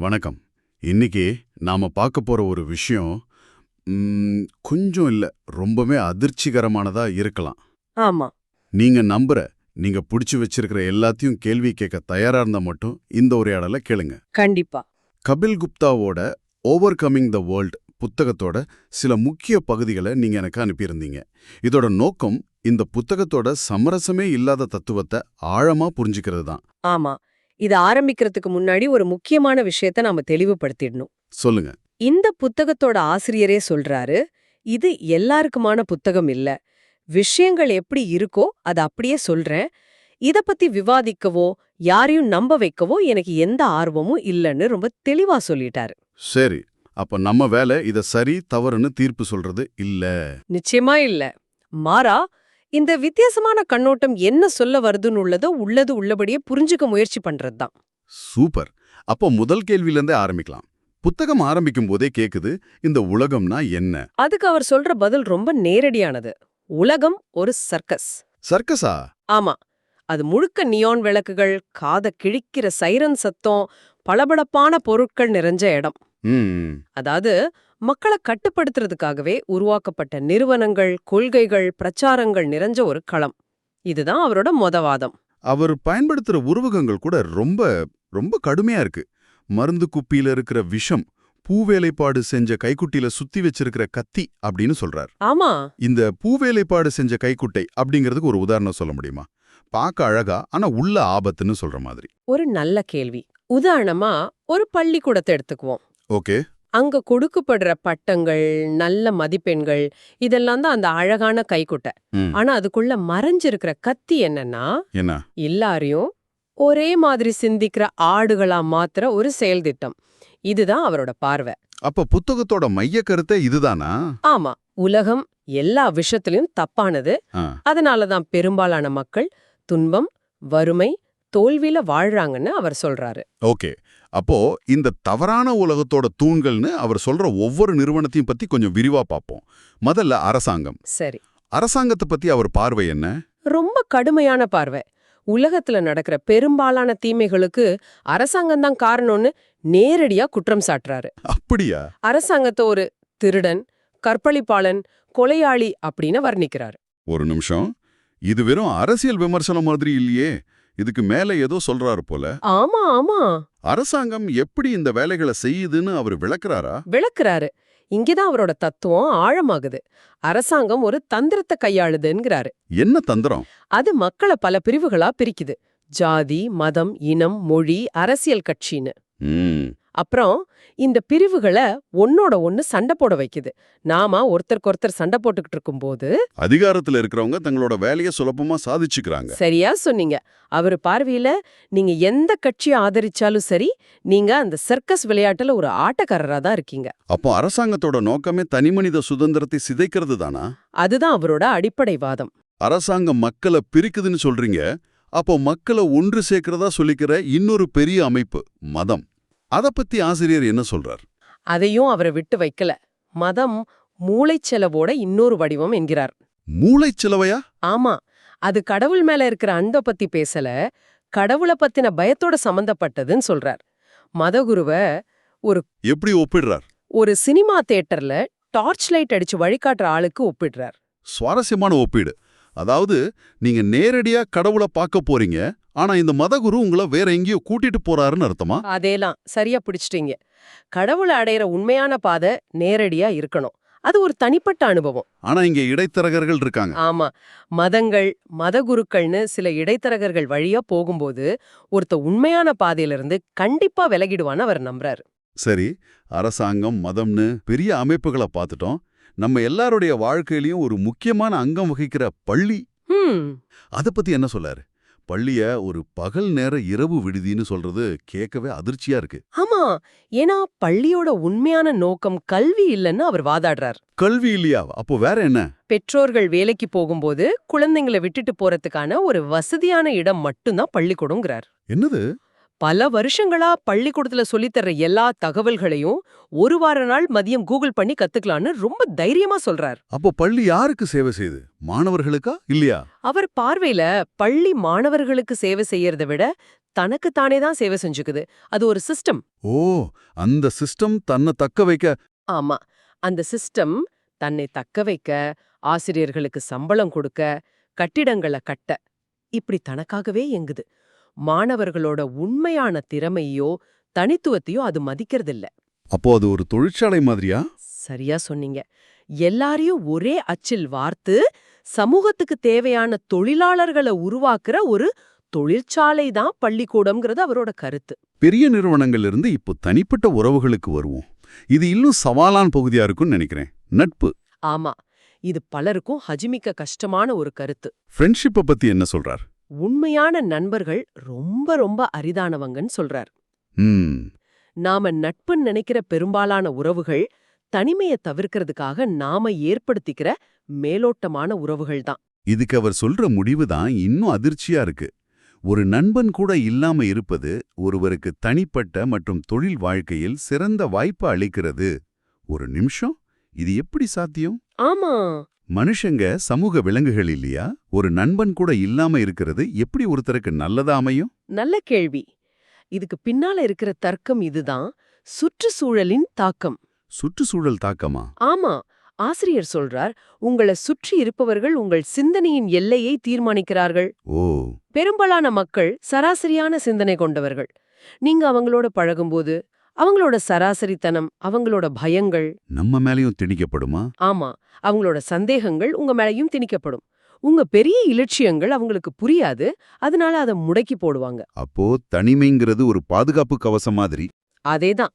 வணக்கம். இன்னைக்கு நாம பார்க்க போற ஒரு விஷயம் கொஞ்சம் இல்ல ரொம்பவே அதிர்ச்சிகரமானதா இருக்கலாம். ஆமா. நீங்க நம்புற நீங்க பிடிச்சு வச்சிருக்கிற எல்லாத்தையும் கேள்வி கேட்க தயாரா இருந்தா மட்டும் இந்த உரையாடலை கேளுங்க. கண்டிப்பா. கபில் குப்தாவோட ஓவர் கமிங் த வேர்ல்ட் புத்தகத்தோட சில முக்கிய பகுதிகளை நீங்க எனக்கு அனுப்பியிருந்தீங்க. இதோட நோக்கம் இந்த புத்தகத்தோட சமரசமே இல்லாத தத்துவத்தை ஆழமா புரிஞ்சுக்கிறது தான். ஆமா. இது ஆரம்பிக்கிறதுக்கு முன்னாடி ஒரு முக்கியமான விஷயத்த நாம தெளிவுபடுத்திடணும். சொல்லுங்க. இந்த புத்தகத்தோட ஆசிரியரே சொல்றாரு இது எல்லாருக்குமான புத்தகம் இல்ல. விஷயங்கள் எப்படி இருக்கோ அதை அப்படியே சொல்றேன். இத பத்தி விவாதிக்கவோ யாரையும் நம்ப வைக்கவோ எனக்கு எந்த ஆர்வமும் இல்லைன்னு ரொம்ப தெளிவா சொல்லிட்டாரு. சரி அப்ப நம்ம வேலை இத சரி தவறுன்னு தீர்ப்பு சொல்றது இல்ல. நிச்சயமா இல்ல. மாறா இந்த வித்தியாசமான கண்ணோட்டம் என்ன சொல்ல வருதுன்னு உள்ளதோ உள்ளது உள்ளபடியே புரிஞ்சுக்க முயற்சி பண்றதுதான். சூப்பர். அப்போ முதல் கேள்வியிலேருந்தே ஆரம்பிக்கலாம். புத்தகம் ஆரம்பிக்கும் போதே கேக்குது இந்த உலகம்னா என்ன? அதுக்கு அவர் சொல்ற பதில் ரொம்ப நேரடியானது. உலகம் ஒரு சர்க்கஸ். சர்க்கஸா? ஆமா. அது முழுக்க நியான் விளக்குகள் காத கிழிக்கிற சைரன் சத்தம் பளபளப்பான பொருட்கள் நிறைஞ்ச இடம். அதாவது மக்களை கட்டுப்படுத்துறதுக்காகவே உருவாக்கப்பட்ட நிறுவனங்கள் கொள்கைகள் பிரச்சாரங்கள் நிறைஞ்ச ஒரு களம். இதுதான் அவரோட மொதவாதம் அவர் பயன்படுத்துற உருவகங்கள் கூட ரொம்ப ரொம்ப கடுமையா இருக்கு. மருந்து குப்பியில இருக்கிற விஷம் பூவேலைப்பாடு செஞ்ச கைக்குட்டியில சுத்தி வச்சிருக்கிற கத்தி அப்படின்னு சொல்றார். ஆமா. இந்த பூவேலைப்பாடு செஞ்ச கைக்குட்டை அப்படிங்கிறதுக்கு ஒரு உதாரணம் சொல்ல முடியுமா? பார்க்க அழகா ஆனா உள்ள ஆபத்துன்னு சொல்ற மாதிரி. ஒரு நல்ல கேள்வி. உதாரணமா ஒரு பள்ளிக்கூடத்தை எடுத்துக்குவோம். ஓகே. அங்க கொடுக்கப்படுற பட்டங்கள் நல்ல மதிப்பெண்கள் இதெல்லாம் தான் அந்த அழகான கைக்குட்டை. ஆனா அதுக்குள்ள மறைஞ்சிருக்கிற கத்தி என்னன்னா என்ன? எல்லாரையும் ஒரே மாதிரி சிந்திக்கிற ஆடுகளா மாத்துற ஒரு செயல் திட்டம் இதுதான் அவரோட பார்வை. அப்ப புத்தகத்தோட மைய கருத்தை இதுதானா ஆமா. உலகம் எல்லா விஷயத்திலயும் தப்பானது. அதனாலதான் பெரும்பாலான மக்கள் துன்பம் வறுமை தோல்வியில வாழ்றாங்கன்னு அவர் சொல்றாரு. ஓகே. அப்போ இந்த தவறான உலகத்தோட தூண்கள்னு அவர் சொல்ற ஒவ்வொரு நிறுவனத்தையும் பத்தி கொஞ்சம் விரிவா பார்ப்போம். முதல்ல அரசாங்கம். சரி. அரசாங்கத்தை பத்தி அவர் பார்வை என்ன? ரொம்ப கடுமையான பார்வை. உலகத்துல நடக்கிற பெரும்பாலான தீமைகளுக்கு அரசாங்கம் தான் காரணம்னு நேரடியா குற்றம் சாட்டுறாரு. அப்படியா? அரசாங்கத்தை ஒரு திருடன் கற்பழிப்பாளன் கொலையாளி அப்படின்னு வர்ணிக்கிறாரு. ஒரு நிமிஷம். இது வெறும் அரசியல் விமர்சனம் மாதிரி இல்லையே. இதுக்கு மேல ஏதோ சொல்றாரு போல. ஆமா ஆமா. அரசாங்கம் எப்படி இந்த வேலைகளை செய்யுதுன்னு அவர் விளக்குறாரா? விளக்குறாரு. இங்கதான் அவரோட தத்துவம் ஆழமாகுது. அரசாங்கம் ஒரு தந்திரத்தை கையாளுதுங்கிறாரு. என்ன தந்திரம்? அது மக்களை பல பிரிவுகளா பிரிக்குது. ஜாதி மதம் இனம் மொழி அரசியல் கட்சின்னு. அப்புறம் இந்த பிரிவுகளை ஒன்னோட ஒன்னு சண்டை போட வைக்குது. நாம ஒருத்தருக்கு ஒருத்தர் சண்டை போட்டுக்கிட்டு இருக்கும்போது அதிகாரத்துல இருக்கிறவங்க தங்களோட வேலையை சுலபமா சாதிச்சுக்கிறாங்க. சரியா சொன்னீங்க. அவரு பார்வையில நீங்க எந்த கட்சியை ஆதரிச்சாலும் சரி நீங்க அந்த சர்க்கஸ் விளையாட்டுல ஒரு ஆட்டக்காரரா தான் இருக்கீங்க. அப்போ அரசாங்கத்தோட நோக்கமே தனிமனித சுதந்திரத்தை சிதைக்கிறது தானா? அதுதான் அவரோட அடிப்படை வாதம். அரசாங்கம் மக்களை பிரிக்குதுன்னு சொல்றீங்க. அப்போ மக்களை ஒன்று சேர்க்கிறதா சொல்லிக்கிற இன்னொரு பெரிய அமைப்பு மதம். அத பத்தி ஆசிரியர் என்ன சொல்றார்? அதையும் அவரை விட்டு வைக்கல. மதம் மூளைச்செலவோட இன்னொரு வடிவம் என்கிறார். மூளைச்சிலவையா ஆமா. அது கடவுள் மேல இருக்கிற அன்பை பத்தி பேசல கடவுளை பத்தின பயத்தோட சம்பந்தப்பட்டதுன்னு சொல்றார். மதகுருவ எப்படி ஒப்பிடுறார்? ஒரு சினிமா தியேட்டர்ல டார்ச் லைட் அடிச்சு வழிகாட்டுற ஆளுக்கு ஒப்பிடுறார். சுவாரஸ்யமான ஒப்பீடு. அதாவது நீங்க நேரடியா கடவுளை பார்க்க போறீங்க ஆனா இந்த மதகுரு உங்களை வேற எங்கேயோ கூட்டிட்டு போறாருன்னு அர்த்தமா? அதேலாம். சரியா பிடிச்சிட்டீங்க. கடவுளை அடையிற உண்மையான பாதை நேரடியா இருக்கணும். அது ஒரு தனிப்பட்ட அனுபவம். ஆனா இங்க இடைத்தரகர்கள் இருக்காங்க. ஆமா. மதங்கள் மதகுருக்கள்னு சில இடைத்தரகர்கள் வழியா போகும்போது ஒருத்த உண்மையான பாதையிலிருந்து கண்டிப்பா விலகிடுவான்னு அவர் நம்புறாரு. சரி. அரசாங்கம் மதம்னு பெரிய அமைப்புகளை பார்த்துட்டோம். நம்ம எல்லாருடைய வாழ்க்கையிலயும் ஒரு முக்கியமான அங்கம் வகிக்கிற பள்ளி. அத பத்தி என்ன சொல்லாரு? பள்ளிய ஒரு பகல் நேர இரவு விடுதின்னு சொல்றது கேட்கவே அதிர்ச்சியா இருக்கு. ஆமா ஏன்னா பள்ளியோட உண்மையான நோக்கம் கல்வி இல்லைன்னு அவர் வாதாடுறார். கல்வி இல்லையா? அப்போ வேற என்ன? பெற்றோர்கள் வேலைக்கு போகும்போது குழந்தைங்களை விட்டுட்டு போறதுக்கான ஒரு வசதியான இடம் மட்டும்தான் பள்ளிக்கூடங்கிறார் என்னது? பல வருஷங்களா பள்ளிக்கூடத்துல சொல்லித்தர்ற எல்லா தகவல்களையும் ஒரு வார நாள் மதியம் கூகுள் பண்ணி கத்துக்கலான்னு ரொம்ப தைரியமா சொல்றார். அப்போ பள்ளி யாருக்கு சேவை செய்யுது? மாணவர்களுக்கா இல்லையா? அவர் பார்வையில பள்ளி மாணவர்களுக்கு சேவை செய்யறதை விட தனக்குத்தானே தான் சேவை செஞ்சுக்குது. அது ஒரு சிஸ்டம் ஓ அந்த சிஸ்டம் தன்னை தக்க வைக்க ஆமா. அந்த சிஸ்டம் தன்னை தக்க வைக்க ஆசிரியர்களுக்கு சம்பளம் கொடுக்க கட்டிடங்களை கட்ட இப்படி தனக்காகவே இயங்குது. மாணவர்களோட உண்மையான திறமையோ தனித்துவத்தையோ அது மதிக்கிறதில்ல. அப்போ அது ஒரு தொழிற்சாலை மாதிரியா? சரியா சொன்னீங்க. எல்லாரையும் ஒரே அச்சில் வார்த்து சமூகத்துக்கு தேவையான தொழிலாளர்களை உருவாக்குற ஒரு தொழிற்சாலை தான் பள்ளிக்கூடம்ங்கிறது அவரோட கருத்து. பெரிய நிறுவனங்கள்ல இருந்து இப்போ தனிப்பட்ட உறவுகளுக்கு வருவோம். இது இன்னும் சவாலான பகுதியா இருக்கும்னு நினைக்கிறேன். நட்பு. ஆமா. இது பலருக்கும் ஹஜிமிக்க கஷ்டமான ஒரு கருத்து. ஃப்ரெண்ட்ஷிப்பை பத்தி என்ன சொல்றார்? உண்மையான நண்பர்கள் ரொம்ப ரொம்ப அரிதானவங்கன்னு சொல்றார். நாம நட்புன்னு நினைக்கிற பெரும்பாலான உறவுகள் தனிமையை தவிர்க்கிறதுக்காக நாம ஏற்படுத்திக்கிற மேலோட்டமான உறவுகள் தான். இதுக்கு அவர் சொல்ற முடிவு தான் இன்னும் அதிர்ச்சியா இருக்கு. ஒரு நண்பன் கூட இல்லாம இருப்பது ஒருவருக்கு தனிப்பட்ட மற்றும் தொழில் வாழ்க்கையில் சிறந்த வாய்ப்பு அளிக்கிறது. ஒரு நிமிஷம். இது எப்படி சாத்தியம்? ஆமா. மனுஷங்க சமூக விலங்குகள் இல்லையா? ஒரு நண்பன் கூட இல்லாம இருக்கிறது எப்படி ஒருத்தருக்கு நல்லதா அமையும்? நல்ல கேள்வி. இதுக்கு பின்னால இருக்கிற தர்க்கம் இதுதான். சுற்றுச்சூழலின் தாக்கம். சுற்றுச்சூழல் தாக்கமா? ஆமா. ஆசிரியர் சொல்றார் உங்களை சுற்றி இருப்பவர்கள் உங்கள் சிந்தனையின் எல்லையை தீர்மானிக்கிறார்கள். ஓ. பெரும்பாலான மக்கள் சராசரியான சிந்தனை கொண்டவர்கள். நீங்க அவங்களோட பழகும்போது அவங்களோட சராசரித்தனம் அவங்களோட பயங்கள். நம்ம மேலயும் திணிக்கப்படுமா? ஆமா அவங்களோட சந்தேகங்கள் உங்க மேலயும் திணிக்கப்படும். உங்க பெரிய இலட்சியங்கள் அவங்களுக்கு புரியாது அதனால அதை முடக்கி போடுவாங்க. அப்போ தனிமைங்கிறது ஒரு பாதுகாப்பு கவசம் மாதிரி. அதேதான்.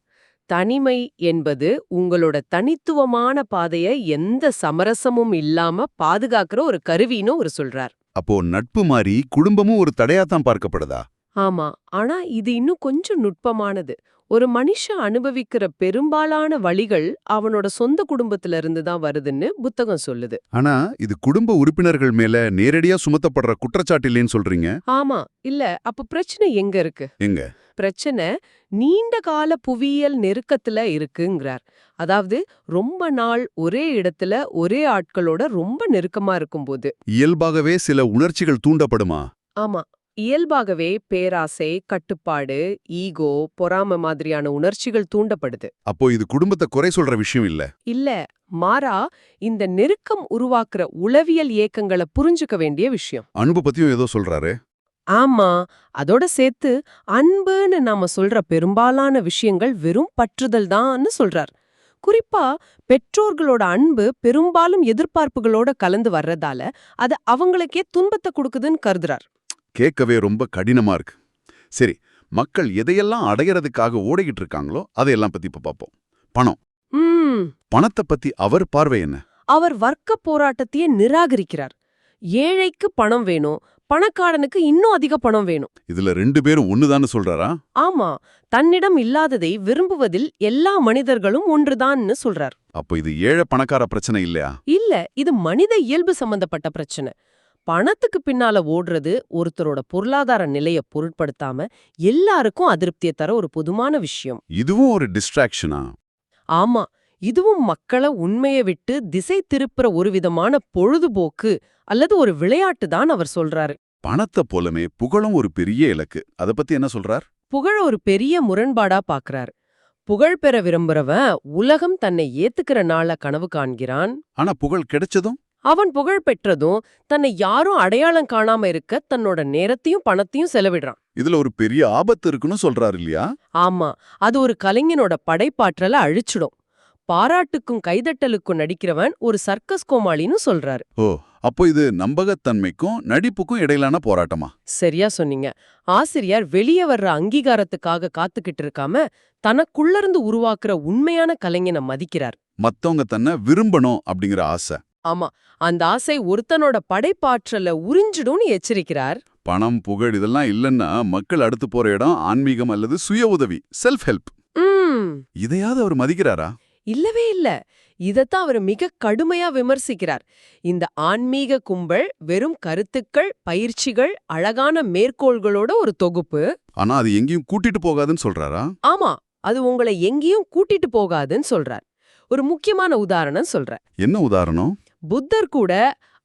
தனிமை என்பது உங்களோட தனித்துவமான பாதைய எந்த சமரசமும் இல்லாம பாதுகாக்கிற ஒரு கருவின்னு ஒரு சொல்றார். அப்போ நட்பு மாதிரி குடும்பமும் ஒரு தடையாத்தான் பார்க்கப்படுதா? ஆமா. ஆனா இது இன்னும் கொஞ்சம் நுட்பமானது. ஒரு மனுஷன் அனுபவிக்கிற பெரும்பாலான வழிகள் அவனோட சொந்த குடும்பத்துல இருந்து தான் வருதுன்னு புத்தகம் சொல்லுது. ஆனா இது குடும்ப உறுப்பினர்கள் மேல நேரடியா சுமத்தப்படுற குற்றச்சாட்டு இல்லைன்னு சொல்றீங்க? ஆமா. இல்ல அப்ப பிரச்சனை எங்க இருக்கு? எங்க? பிரச்சனை நீண்ட கால புவியியல் நெருக்கத்துல இருக்குங்கிறார். அதாவது ரொம்ப நாள் ஒரே இடத்துல ஒரே ஆட்களோட ரொம்ப நெருக்கமா இருக்கும்போது. இயல்பாகவே சில உணர்ச்சிகள் தூண்டப்படுமா? ஆமா. இயல்பாகவே பேராசை கட்டுப்பாடு ஈகோ பொறாம மாதிரியான உணர்ச்சிகள் தூண்டப்படுது. அப்போ இது குடும்பத்தை குறை சொல்ற விஷயம் இல்ல? இல்ல மாறா இந்த நெருக்கம் உருவாக்குற உளவியல் இயக்கங்களை புரிஞ்சுக்க வேண்டிய விஷயம். அன்பு பத்தியும் ஏதோ சொல்றாரு. ஆமா அதோட சேர்த்து அன்புன்னு நாம சொல்ற பெரும்பாலான விஷயங்கள் வெறும் பற்றுதல் தான்னு சொல்றார். குறிப்பா பெற்றோர்களோட அன்பு பெரும்பாலும் எதிர்பார்ப்புகளோட கலந்து வர்றதால அது அவங்களுக்கே துன்பத்தை கொடுக்குதுன்னு கருதுறார். கேட்கவே ரொம்ப கடினமா இருக்கு. சரி மக்கள் எதையெல்லாம் அடையறதுக்காக ஓடிக்கிட்டு இருக்காங்களோ அதையெல்லாம் பத்தி இப்ப பார்ப்போம் பணம். பணத்தை பத்தி அவர் பார்வை என்ன? அவர் வர்க்க போராட்டத்தையே நிராகரிக்கிறார். ஏழைக்கு பணம் வேணும் பணக்காரனுக்கு இன்னும் அதிக பணம் வேணும். இதுல ரெண்டு பேரும் ஒண்ணுதான்னு சொல்றாரா? ஆமா தன்னிடம் இல்லாததை விரும்புவதில் எல்லா மனிதர்களும் ஒன்றுதான்னு சொல்றார். அப்போ இது ஏழை பணக்கார பிரச்சனை இல்லையா? இல்ல இது மனித இயல்பு சம்பந்தப்பட்ட பிரச்சனை. பணத்துக்கு பின்னால ஓடுறது ஒருத்தரோட பொருளாதார நிலைய பொருட்படுத்தாம எல்லாருக்கும் அதிருப்தியை தர ஒரு பொதுமான விஷயம். இதுவும் ஒரு டிஸ்ட்ராக்ஷனா ஆமா. இதுவும் மக்களை உண்மையை விட்டு திசை திருப்புற ஒரு விதமான பொழுதுபோக்கு அல்லது ஒரு விளையாட்டு தான் அவர் சொல்றாரு. பணத்தை போலமே புகழும் ஒரு பெரிய இலக்கு. அத பத்தி என்ன சொல்றார்? புகழ ஒரு பெரிய முரண்பாடா பாக்குறாரு. புகழ் பெற விரும்புறவன் உலகம் தன்னை ஏத்துக்கிற நாள கனவு காண்கிறான். ஆனா புகழ் கிடைச்சதும்? அவன் புகழ் பெற்றதும் தன்னை யாரும் அடையாளம் காணாம இருக்க தன்னோட நேரத்தையும் பணத்தையும் செலவிடுறான். இதுல ஒரு பெரிய ஆபத்து இருக்குன்னு சொல்றாரு இல்லையா? ஆமா அது ஒரு கலைஞனோட படைப்பாற்றலை அழிச்சிடும். பாராட்டுக்கும் கைதட்டலுக்கும் நடிக்கிறவன் ஒரு சர்க்கஸ் கோமாளின்னு சொல்றாரு. ஓ அப்போ இது நம்பகத்தன்மைக்கும் நடிப்புக்கும் இடையிலான போராட்டமா? சரியா சொன்னீங்க. ஆசிரியர் வெளியே வர்ற அங்கீகாரத்துக்காக காத்துக்கிட்டு இருக்காம தனக்குள்ளருந்து உருவாக்குற உண்மையான கலைஞனை மதிக்கிறார். மத்தவங்க தன்னை விரும்பணும் அப்படிங்கிற ஆசை. ஆமா அந்த ஆசை ஒருத்தனோட படைப்பாற்றல உறிஞ்சிடும்னு எச்சரிக்கிறார். பணம் புகழ் இதெல்லாம் இல்லைன்னா மக்கள் அடுத்து போற இடம் ஆன்மீகம் அல்லது சுய உதவி செல்ஃப் ஹெல்ப் ம். இதையாவது அவர் மதிக்கிறாரா? இல்லவே இல்ல. இதத்தான் அவர் மிக கடுமையா விமர்சிக்கிறார். இந்த ஆன்மீக கும்பல் வெறும் கருத்துக்கள் பயிற்சிகள் அழகான மேற்கோள்களோட ஒரு தொகுப்பு. ஆனா அது எங்கேயும் கூட்டிட்டு போகாதுன்னு சொல்றாரா? ஆமா அது உங்களை எங்கேயும் கூட்டிட்டு போகாதுன்னு சொல்றார். ஒரு முக்கியமான உதாரணம் சொல்ற என்ன உதாரணம்? புத்தர் கூட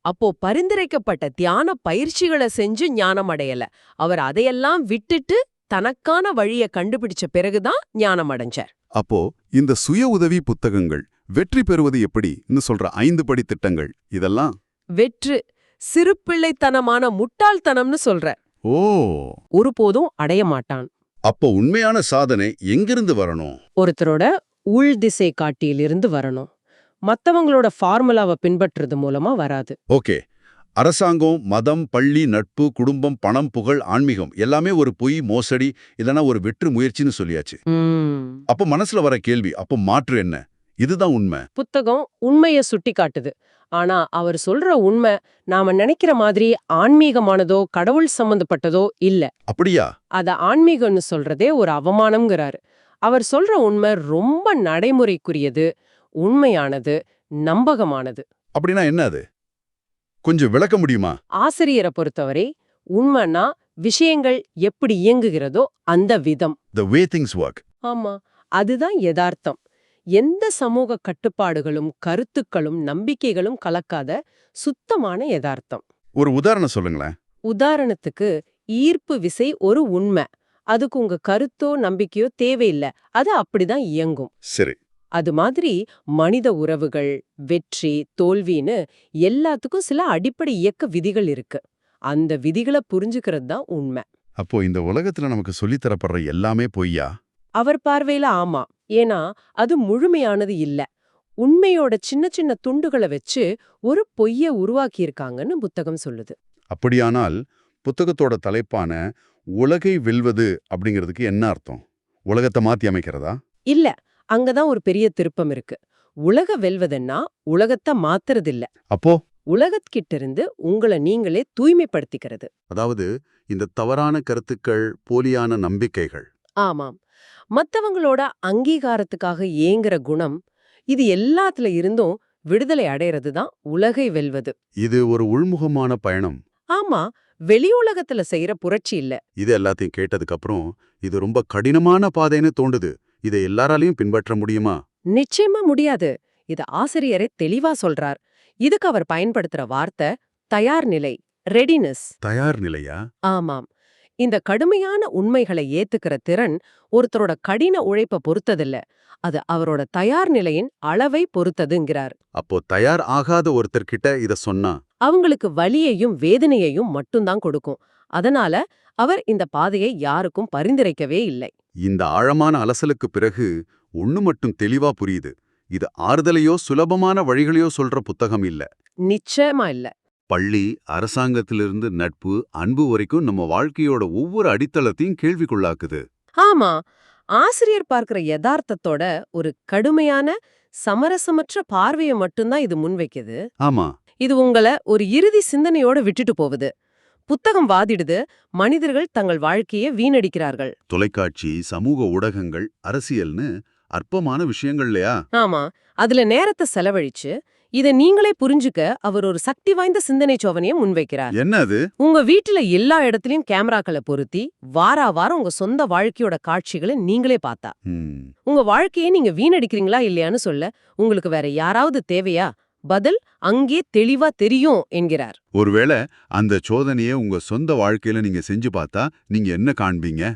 அப்போ பரிந்துரைக்கப்பட்ட தியான பயிற்சிகளை செஞ்சு ஞானம் அடையல அவர் அதையெல்லாம் விட்டுட்டு தனக்கான வழிய கண்டுபிடிச்ச பிறகுதான் ஞானம் அடைஞ்சார் அப்போ இந்த சுய உதவி புத்தகங்கள் வெற்றி பெறுவது எப்படின்னு சொல்ற ஐந்து படி திட்டங்கள் இதெல்லாம்? வெற்று சிறுபிள்ளைத்தனமான முட்டாள்தனம்னு சொல்ற. ஓ! ஒருபோதும் அடைய மாட்டான். அப்போ உண்மையான சாதனை எங்கிருந்து வரணும்? ஒருத்தரோட உள் திசை காட்டியிலிருந்து வரணும். மத்தவங்களோட ஃபார்முலாவை பின்பற்றுறது மூலமா வராது. ஓகே. அரசாங்கம் மதம் பள்ளி நட்பு குடும்பம் பணம் புகழ் ஆன்மீகம் எல்லாமே ஒரு பொய் மோசடி இல்லனா ஒரு வெற்று முயற்சின்னு சொல்லியாச்சு. அப்போ மனசுல வர கேள்வி அப்போ மாற்று என்ன? இதுதான் உண்மை. புத்தகம் உண்மைய சுட்டி காட்டுது. ஆனா அவர் சொல்ற உண்மை நாம நினைக்கிற மாதிரி ஆன்மீகமானதோ கடவுள் சம்பந்தப்பட்டதோ இல்ல. அப்படியா? அத ஆன்மீகம்னு சொல்றதே ஒரு அவமானம்ங்கிறாரு. அவர் சொல்ற உண்மை ரொம்ப நடைமுறைக்குரியது உண்மையானது நம்பகமானது. அப்படின்னா என்ன அது? கொஞ்சம் விளக்க முடியுமா? ஆசிரியரை பொறுத்தவரை உண்மைன்னா விஷயங்கள் எப்படி இயங்குகிறதோ அந்த விதம். த வே திங்ஸ் ஒர்க் ஆமா அதுதான் யதார்த்தம். எந்த சமூக கட்டுப்பாடுகளும் கருத்துக்களும் நம்பிக்கைகளும் கலக்காத சுத்தமான யதார்த்தம். ஒரு உதாரணம் சொல்லுங்களேன். உதாரணத்துக்கு ஈர்ப்பு விசை ஒரு உண்மை. அதுக்கு உங்க கருத்தோ நம்பிக்கையோ தேவையில்ல. அது அப்படிதான் இயங்கும். சரி. அது மாதிரி மனித உறவுகள் வெற்றி தோல்வின்னு எல்லாத்துக்கும் சில அடிப்படை இயக்க விதிகள் இருக்கு. அந்த விதிகளை புரிஞ்சுக்கிறது தான் உண்மை. அப்போ இந்த உலகத்துல நமக்கு சொல்லித் தரப்படுற எல்லாமே பொய்யா? அவர் பார்வையில ஆமா. ஏன்னா அது முழுமையானது இல்ல. உண்மையோட சின்ன சின்ன துண்டுகளை வச்சு ஒரு பொய்ய உருவாக்கியிருக்காங்கன்னு புத்தகம் சொல்லுது. அப்படியானால் புத்தகத்தோட தலைப்பான உலகை வெல்வது அப்படிங்கிறதுக்கு என்ன அர்த்தம்? உலகத்தை மாத்தி அமைக்கிறதா? இல்ல. அங்கதான் ஒரு பெரிய திருப்பம் இருக்கு. உலக வெல்வதுன்னா உலகத்தை மாத்துறதில்ல. அப்போ? உலகத்கிட்ட இருந்து உங்களை நீங்களே தூய்மைப்படுத்திக்கிறது. அதாவது இந்த தவறான கருத்துக்கள் போலியான நம்பிக்கைகள். ஆமாம். மத்தவங்களோட அங்கீகாரத்துக்காக ஏங்குற குணம் இது எல்லாத்துல இருந்தும் விடுதலை அடையறது தான் உலகை வெல்வது. இது ஒரு உள்முகமான பயணம். ஆமா வெளி உலகத்துல செய்யற புரட்சி இல்ல. இது எல்லாத்தையும் கேட்டதுக்கு அப்புறம் இது ரொம்ப கடினமான பாதைன்னு தோண்டுது. இதை எல்லாராலையும் பின்பற்ற முடியுமா? நிச்சயமா முடியாது. இது ஆசிரியரே தெளிவா சொல்றார். இதுக்கு அவர் பயன்படுத்துற வார்த்தை தயார் நிலை ரெடினஸ் தயார் நிலையா? ஆமாம். இந்த கடுமையான உண்மைகளை ஏத்துக்கிற திறன் ஒருத்தரோட கடின உழைப்ப பொறுத்ததில்ல. அது அவரோட தயார் நிலையின் அளவை பொறுத்ததுங்கிறார். அப்போ தயார் ஆகாத ஒருத்தர்கிட்ட இத சொன்னா? அவங்களுக்கு வலியையும் வேதனையையும் மட்டும்தான் கொடுக்கும். அதனால அவர் இந்த பாதையை யாருக்கும் பரிந்துரைக்கவே இல்லை. இந்த ஆழமான அலசலுக்கு பிறகு ஒண்ணு மட்டும் தெளிவா புரியுது. இது ஆறுதலையோ சுலபமான வழிகளையோ சொல்ற புத்தகம் இல்ல. நிச்சயமா இல்ல. பள்ளி அரசாங்கத்திலிருந்து நட்பு அன்பு வரைக்கும் நம்ம வாழ்க்கையோட ஒவ்வொரு அடித்தளத்தையும் கேள்விக்குள்ளாக்குது. ஆமா. ஆசிரியர் பார்க்கிற யதார்த்தத்தோட ஒரு கடுமையான சமரசமற்ற பார்வையை மட்டும்தான் இது முன்வைக்குது. ஆமா. இது உங்களை ஒரு இறுதி சிந்தனையோட விட்டுட்டு போகுது. புத்தகம் வாதிடுது மனிதர்கள் தங்கள் வாழ்க்கையை வீணடிக்கிறார்கள். தொலைக்காட்சி சமூக ஊடகங்கள் அரசியல்னு அற்பமான விஷயங்கள் இல்லையா? ஆமா அதுல நேரத்தை செலவழிச்சு இத நீங்களே புரிஞ்சுக்க அவர் ஒரு சக்தி வாய்ந்த சிந்தனை சோதனையை முன்வைக்கிறார். என்ன அது? உங்க வீட்டுல எல்லா இடத்துலயும் கேமராக்களை பொருத்தி வாரா வாரம் உங்க சொந்த வாழ்க்கையோட காட்சிகளை நீங்களே பார்த்தா. உங்க வாழ்க்கையை நீங்க வீணடிக்கிறீங்களா இல்லையான்னு சொல்ல உங்களுக்கு வேற யாராவது தேவையா? பதில் அங்கே தெளிவா தெரியும் என்கிறார். ஒருவேளை அந்த சோதனையை உங்க சொந்த வாழ்க்கையில நீங்க செஞ்சு பார்த்தா நீங்க என்ன காண்பீங்க?